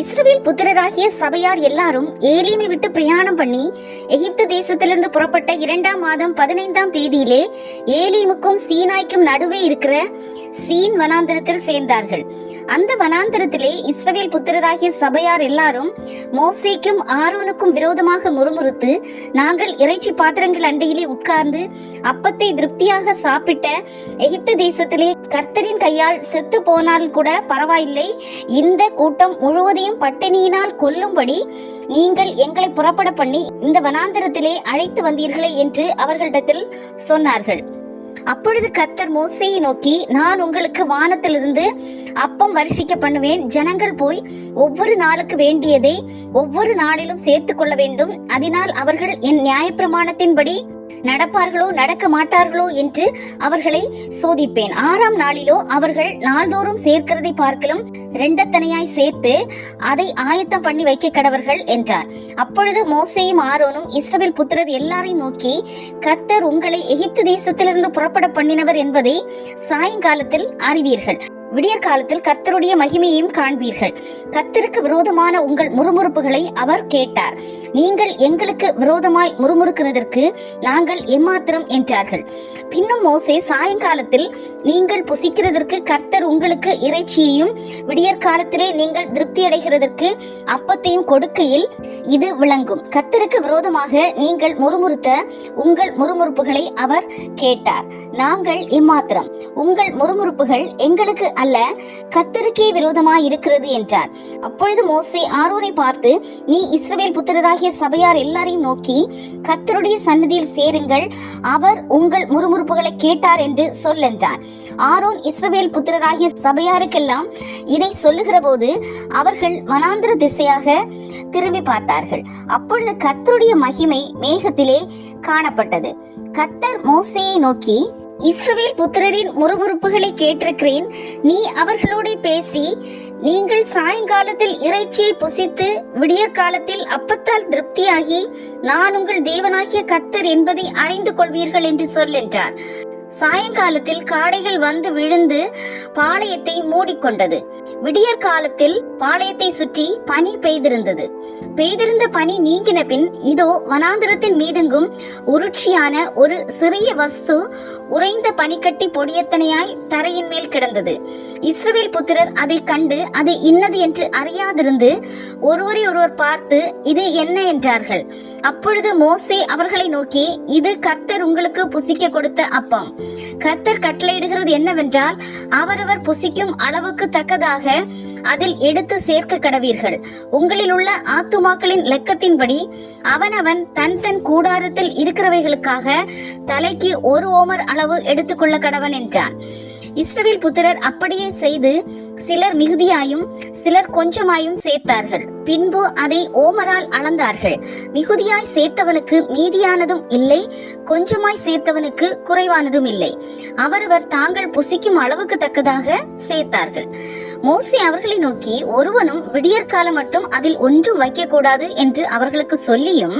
இஸ்ரவேல் புத்திரராகிய சபையார் எல்லாரும் ஏலீமை விட்டு பிரயாணம் பண்ணி எகிப்து தேசத்திலிருந்து புறப்பட்ட இரண்டாம் மாதம் பதினைந்தாம் தேதியிலே ஏலீமுக்கும் சீனாய்க்கும் நடுவே இருக்கிற சீன் வனாந்தரத்தில் சேர்ந்தார்கள். அந்த வனாந்தரத்திலே இஸ்ரவேல் புத்திரராகிய சபையார் எல்லாரும் மோசேக்கும் ஆரோனுக்கும் விரோதமாக முறுமுறுத்து நாங்கள் இறைச்சி பாத்திரங்கள் அண்டையிலே உட்கார்ந்து அப்பத்தை திருப்தியாக சாப்பிட்ட எகிப்து தேசத்திலே கர்த்தரின் கையால் செத்து போனால் கூட பரவாயில்லை. இந்த கூட்டம் முழுவதையும் பட்டினியினால் கொல்லும்படி நீங்கள் எங்களை புறப்பட பண்ணி இந்த வனாந்தரத்திலே அழைத்து வந்தீர்களே என்று அவர்களிடத்தில் சொன்னார்கள். அப்பொழுது கர்த்தர் மோசையை நோக்கி நான் உங்களுக்கு வானத்திலிருந்து அப்பம் வருஷிக்க பண்ணுவேன். ஜனங்கள் போய் ஒவ்வொரு நாளுக்கு வேண்டியதை ஒவ்வொரு நாளிலும் சேர்த்து கொள்ள வேண்டும். அதனால் அவர்கள் என் நியாயப்பிரமாணத்தின்படி நடப்பார்களோ நடக்க மாட்டார்களோ என்று அவர்களை சோதிப்பேன். ஆறாம் நாளிலோ அவர்கள் நாள்தோறும் சேர்க்கிறதை பார்க்கலும் ரெண்டத்தனையாய் சேர்த்து அதை ஆயத்தம் பண்ணி வைக்க கடவர்கள் என்றார். அப்பொழுது மோசையும் ஆரோனும் இஸ்ரவேல் புத்திரர் எல்லாரையும் நோக்கி கர்த்தர் உங்களை எகிப்து தேசத்திலிருந்து புறப்பட பண்ணினவர் என்பதை சாயங்காலத்தில் அறிவீர்கள். விடியற் காலத்தில் கர்த்தருடைய மகிமையையும் காண்பீர்கள். கர்த்தருக்கு விரோதமான உங்கள் முறுமுறுப்புகளை அவர் கேட்டார். நீங்கள் எங்களுக்கு விரோதமாய் முறுமுறுக்கிறதற்கு நாங்கள் எம்மாத்திரம் என்றார்கள். பின்னும் மோசே சாயங்காலத்தில் நீங்கள் புசிக்கிறதற்கு கர்த்தர் உங்களுக்கு இறைச்சியையும் விடியற் காலத்திலே நீங்கள் திருப்தி அடைகிறதற்கு அப்பத்தையும் கொடுக்கையில் இது விளங்கும். கர்த்தருக்கு விரோதமாக நீங்கள் முறுமுறுத்த உங்கள் முறுமுறுப்புகளை அவர் கேட்டார். நாங்கள் இம்மாத்திரம் உங்கள் முறுமுறுப்புகள் எங்களுக்கு அல்ல கத்தருக்கே விரோதமாய் இருக்கிறது என்றார். அப்பொழுது மோசே ஆரோனை பார்த்து நீ இஸ்ரவேல் புத்திரராகிய சபையார் எல்லாரையும் நோக்கி கத்தருடைய சன்னதியில் சேருங்கள். அவர் உங்கள் முறுமுறுப்புகளை கேட்டார் என்று சொல்லென்றார் ஆரோன் இஸ்ரவேல் புத்திரராகிய சபையாருக்கெல்லாம் இதை சொல்லுகிற போது அவர்கள் வனாந்திர திசையாக திரும்பி பார்த்தார்கள். அப்பொழுது கத்தருடைய மகிமை மேகத்திலே காணப்பட்டது. கத்தர் மோசையை நோக்கி இஸ்ரவேல் புத்திரரின் முறுமுறுப்புகளை கேட்டிருக்கிறேன். நீ அவர்களோட பேசி நீங்கள் சாயங்காலத்தில் இறைச்சியை புசித்து விடியற் காலத்தில் அப்பத்தால் திருப்தியாகி நான் உங்கள் தேவனாகிய கத்தர் என்பதை அறிந்து கொள்வீர்கள் என்று சொல் என்றார். சாயங்காலத்தில் காடைகள் வந்து விழுந்து பாளையத்தை மூடிக்கொண்டது. விடியற் காலத்தில் பாளையத்தை சுற்றி பனி பெய்திருந்தது. பெய்திருந்த பனி நீங்கின பின் இதோ வனாந்திரத்தின் மீதெங்கும் உருட்சியான ஒரு சிறிய வஸ்து உறைந்த பனிக்கட்டி பொடியத்தனையாய் தரையின் மேல் கிடந்தது. இஸ்ரவேல் புத்திரர் அதை கண்டு அது இன்னது என்று அறியாதிருந்து ஒருவரை ஒருவர் பார்த்து இது என்ன? என்றார்கள். அப்பொழுது மோசே அவர்களை நோக்கி இது கர்த்தர் உங்களுக்கு புசிக்க கொடுத்த அப்பம். கர்த்தர் கட்டளையிடுகிறது என்னவென்றால் அவரவர் புசிக்கும் அளவுக்கு தக்கதாக அதில் எடுத்து சேர்க்க கடவீர்கள். உங்களில் உள்ள ஆத்துமாக்களின் லெக்கத்தின்படி அவனவன் தன் தன் கூடாரத்தில் இருக்கிறவைகளுக்காக தலைக்கு ஒரு ஓமர் அளவு எடுத்துக்கொள்ள கடவன் என்றான். இஸ்ரவேல் புத்திரர் அப்படியே செய்து சிலர் மிகுதியாயும் சிலர் கொஞ்சமாயும் சேர்த்தார்கள். பின்பு அதை ஓமரால் அளந்தார்கள். மிகுதியாய் சேர்த்தவனுக்கு மீதியானதும் இல்லை கொஞ்சமாய் சேர்த்தவனுக்கு குறைவானதும் இல்லை. அவரவர் தாங்கள் புசிக்கும் அளவுக்கு தக்கதாக சேர்த்தார்கள். மோசே அவர்களை நோக்கி ஒருவனும் விடியற்காலம் மட்டும் அதில் ஒன்றும் வைக்கக்கூடாது என்று அவர்களுக்கு சொல்லியும்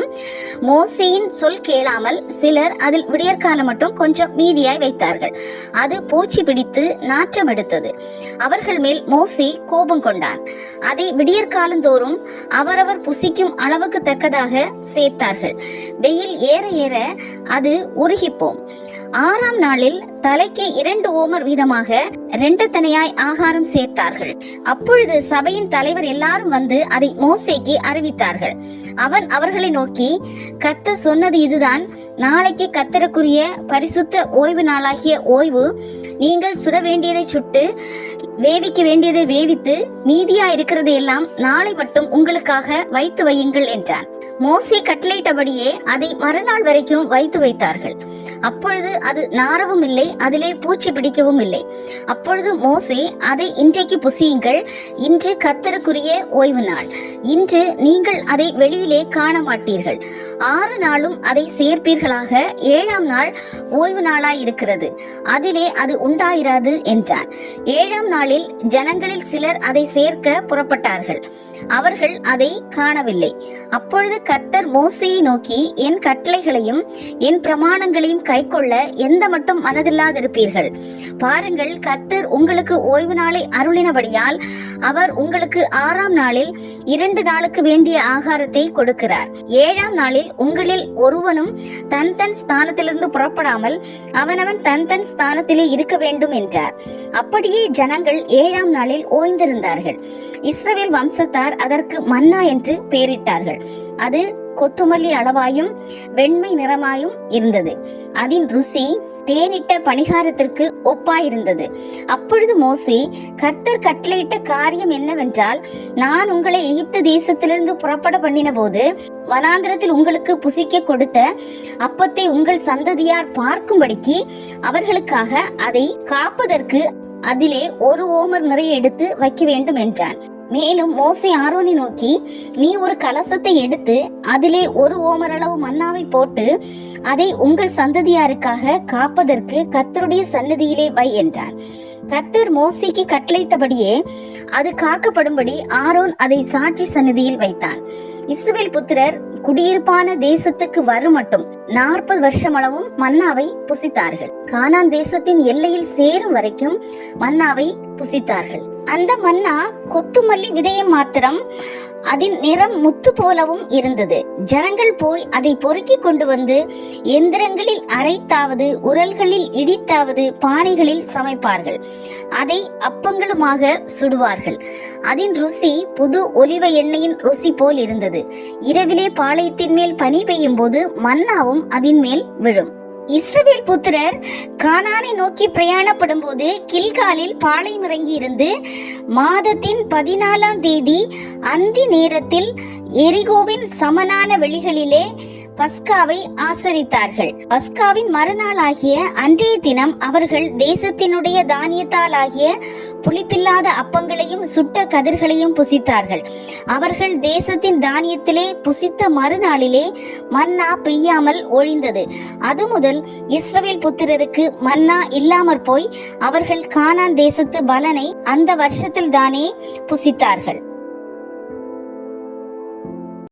மோசியின் சொல் கேளாமல் சிலர் அதில் விடியற்காலம் மட்டும் கொஞ்சம் மீதியாய் வைத்தார்கள். அது பூச்சி பிடித்து நாற்றம் எடுத்தது. அவர்கள் மேல் மோசே கோபம் கொண்டான். அதை விடியற்காலந்தோறும் அவரவர் புசிக்கும் அளவுக்கு தக்கதாக சேர்த்தார்கள். வெயில் ஏற ஏற அது உருகிப்போம். ஆறாம் நாளில் தலைக்கு இரண்டு ஓமர் வீதமாக ரெண்டு தனையாய் ஆகாரம் சேர்த்தார். சேர்த்தார்கள் அப்பொழுது சபையின் தலைவர் எல்லாரும் வந்து அதை மோசேக்கு அறிவித்தார்கள். அவன் அவர்களை நோக்கி கத்த சொன்னது இதுதான். நாளைக்கு கத்தருக்குரிய பரிசுத்த ஓய்வு நாளாகிய ஓய்வு நீங்கள் சுட வேண்டியதை சுட்டு வேவிக்க வேண்டியதை வேவித்து மீதியா இருக்கிறது எல்லாம் நாளை மட்டும் உங்களுக்காக வைத்து வையுங்கள் என்றான். மோசே கட்டளையிட்டபடியே அதை மறுநாள் வரைக்கும் வைத்து வைத்தார்கள். அப்பொழுது அது நாரவும் இல்லை அதிலே பூச்சி பிடிக்கவும் இல்லை. அப்பொழுது மோசே அதை இன்றைக்கு புசியுங்கள். இன்று கத்தருக்குரிய ஓய்வு நாள். இன்று நீங்கள் அதை வெளியிலே காண மாட்டீர்கள் ஆறு நாளும் அதை சேர்ப்பீர்களாக. ஏழாம் நாள் ஓய்வு நாளாய் இருக்கிறது அதிலே அது உண்டாயிராது என்றார் ஏழாம் நாளில் ஜனங்களில் சிலர் அதை சேர்க்க புறப்பட்டார்கள். அவர்கள் அதை காணவில்லை. அப்பொழுது கர்த்தர் மோசையை நோக்கி என் கட்டளைகளையும் என் பிரமாணங்களையும் கைக்கொள்ள எந்த மட்டும் மனதில்லாதிருப்பீர்கள்? பாருங்கள் கர்த்தர் உங்களுக்கு ஓய்வு நாளை அருளினபடியால் அவர் உங்களுக்கு ஆறாம் நாளில் இரண்டு நாளுக்கு வேண்டிய ஆகாரத்தை கொடுக்கிறார். ஏழாம் நாளில் உங்களில் ஒருவனும் தன் தன் ஸ்தானத்திலிருந்து புறப்படாமல் அவனவன் தன் தன் ஸ்தானத்திலே இருக்க வேண்டும் என்றார். அப்படியே ஜனங்கள் ஏழாம் நாளில் ஓய்ந்திருந்தார்கள். இஸ்ரவேல் வம்சத்தார் அதற்கு மன்னா என்று பெயரிட்டார்கள். அது கொத்துமல்லி அளவாயும் வெண்மை நிறமாயும் இருந்தது. அதன் ருசி தேனிட்ட பணிகாரத்திற்கு ஒப்பாயிருந்தது. அப்பொழுது மோசி கர்த்தர் கட்டளையிட்ட காரியம் என்னவென்றால் நான் உங்களை எகிப்து தேசத்திலிருந்து புறப்பட பண்ணின போது வனாந்திரத்தில் உங்களுக்கு புசிக்க கொடுத்த அப்பத்தை உங்கள் சந்ததியார் பார்க்கும்படிக்கு அவர்களுக்காக அதை காப்பதற்கு அதிலே ஒரு ஓமர் நிறைய எடுத்து வைக்க வேண்டும் என்றான். மேலும் மோசை ஆரோனை நோக்கி நீ ஒரு கலசத்தை எடுத்து அதிலே ஒரு ஓமரளவு மன்னாவை போட்டு அதை உங்கள் சந்ததியாருக்காக காப்பதற்கு கர்த்தருடைய சன்னதியிலே வை என்றான். கர்த்தர் மோசிக்கு கட்டளையிட்டபடியே அது காக்கப்படும்படி ஆரோன் அதை சாட்சி சன்னதியில் வைத்தான். இஸ்ரவேல் புத்திரர் குடியிருப்பான தேசத்துக்கு வரும் மட்டும் நாற்பது வருஷம் அளவும் மன்னாவை புசித்தார்கள். கானான் தேசத்தின் எல்லையில் சேரும் வரைக்கும் மன்னாவை புசித்தார்கள். அந்த மன்னா கொத்துமல்லி விதையை மாத்திரம் அதன் நிறம் முத்து போலவும் இருந்தது. ஜனங்கள் போய் அதை பொறுக்கி கொண்டு வந்து எந்திரங்களில் அரைத்தாவது உரல்களில் இடித்தாவது பானைகளில் சமைப்பார்கள். அதை அப்பங்களுமாக சுடுவார்கள். அதன் ருசி புது ஒலிவ எண்ணெயின் ருசி போல் இருந்தது. இரவிலே பாளையத்தின் மேல் பனி பெய்யும் போது மன்னாவும் அதன் மேல் விழும். இஸ்ரவேல் புத்திரர் கானானை நோக்கி பிரயாணப்படும் போது கில்காலில் பாளையம் இறங்கி இருந்து மாதத்தின் பதினாலாம் தேதி அந்தி நேரத்தில் எரிகோவின் சமனான வெளிகளிலே பஸ்காவை ஆசரித்தார்கள். பஸ்காவின் மறுநாளாகிய அன்றைய தினம் அவர்கள் தேசத்தினுடைய தானியத்தால் ஆகிய புளிப்பில்லாத அப்பங்களையும் சுட்ட கதிர்களையும் புசித்தார்கள். அவர்கள் தேசத்தின் தானியத்திலே புசித்த மறுநாளிலே மன்னா பெய்யாமல் ஒழிந்தது. அது முதல் இஸ்ரவேல் புத்திரருக்கு மன்னா இல்லாமற் போய் அவர்கள் கானான் தேசத்து பலனை அந்த வருஷத்தில் தானே புசித்தார்கள்.